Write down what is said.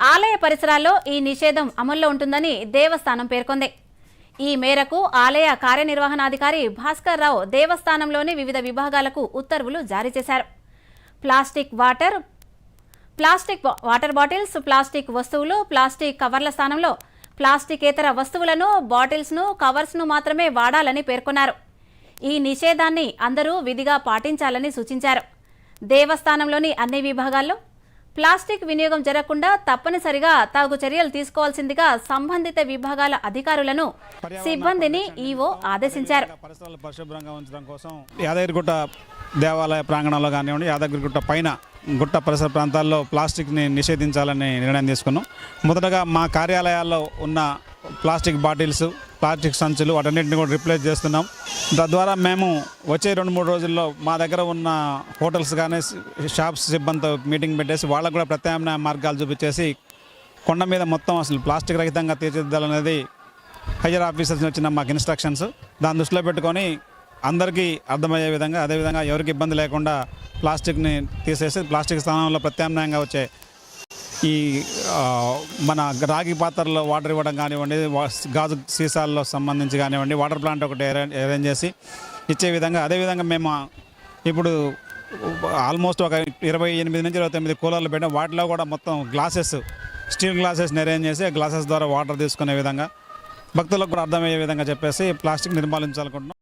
ఆలయ పరిసరాల్లో ఈ నిషేధం అమల్లో ఉంటుందని దేవస్థానం పేర్కొంది. ఈ మేరకు ఆలయ కార్యనిర్వహణాధికారి భాస్కర్ రావు దేవస్థానంలోని వివిధ విభాగాలకు ఉత్తర్వులు జారీ చేశారు. Plastic water plastic water bottles plastic వస్తువులు ప్లాస్టిక్ కవర్ల స్థానంలో ప్లాస్టికేతర వస్తువులను బాటిల్స్ను కవర్స్ను మాత్రమే వాడాలని పేర్కొన్నారు. ఈ నిషేధాన్ని అందరూ విధిగా పాటించాలని సూచించారు. దేవస్థానంలోని అన్ని విభాగాల్లో ప్లాస్టిక్ వినియోగం జరగకుండా తప్పనిసరిగా తగు చర్యలు తీసుకోవాల్సిందిగా సంబంధిత విభాగాల అధికారులను సిబ్బందిని ఈవో ఆదేశించారు. పరిసరాలు పరిశుభ్రంగా ఉంచడం కోసం యాదగిరిగుట్ట దేవాలయ ప్రాంగణంలో కానివ్వండి యాదగిరిగుట్ట పైన గుట్ట పరిసర ప్రాంతాల్లో ప్లాస్టిక్ని నిషేధించాలని నిర్ణయం తీసుకున్నాం. మొదటగా మా కార్యాలయాల్లో ఉన్న ప్లాస్టిక్ బాటిల్స్ ప్లాస్టిక్ సంచులు వాటన్నిటిని కూడా రిప్లేస్ చేస్తున్నాం. తద్వారా మేము వచ్చే రెండు మూడు రోజుల్లో మా దగ్గర ఉన్న హోటల్స్ కానీ షాప్స్ సిబ్బందితో మీటింగ్ పెట్టేసి వాళ్ళకు కూడా ప్రత్యామ్నాయ మార్గాలు చూపించేసి కొండ మీద మొత్తం అసలు ప్లాస్టిక్ రహితంగా తీర్చిదిద్దాలనేది హయ్యర్ ఆఫీసర్స్ వచ్చిన మాకు ఇన్స్ట్రక్షన్స్ దాన్ని దృష్టిలో పెట్టుకొని అందరికీ అర్థమయ్యే విధంగా అదేవిధంగా ఎవరికి ఇబ్బంది లేకుండా ప్లాస్టిక్ని తీసేసి ప్లాస్టిక్ స్థానంలో ప్రత్యామ్నాయంగా వచ్చే ఈ మన రాగి పాత్రలో వాటర్ ఇవ్వడం కానివ్వండి వా- గాజు సీసాల్లో సంబంధించి కానివ్వండి వాటర్ ప్లాంట్ ఒకటి అరేంజ్ చేసి ఇచ్చే విధంగా అదేవిధంగా మేము ఇప్పుడు ఆల్మోస్ట్ ఒక ఇరవై ఎనిమిది నుంచి ఇరవై తొమ్మిది కూలర్లు పెట్టాం. వాటిలో కూడా మొత్తం గ్లాసెస్ స్టీల్ గ్లాసెస్ని అరేంజ్ చేసి గ్లాసెస్ ద్వారా వాటర్ తీసుకునే విధంగా భక్తులకు కూడా అర్థమయ్యే విధంగా చెప్పేసి ప్లాస్టిక్ నిర్మాలించాలనుకుంటున్నాం.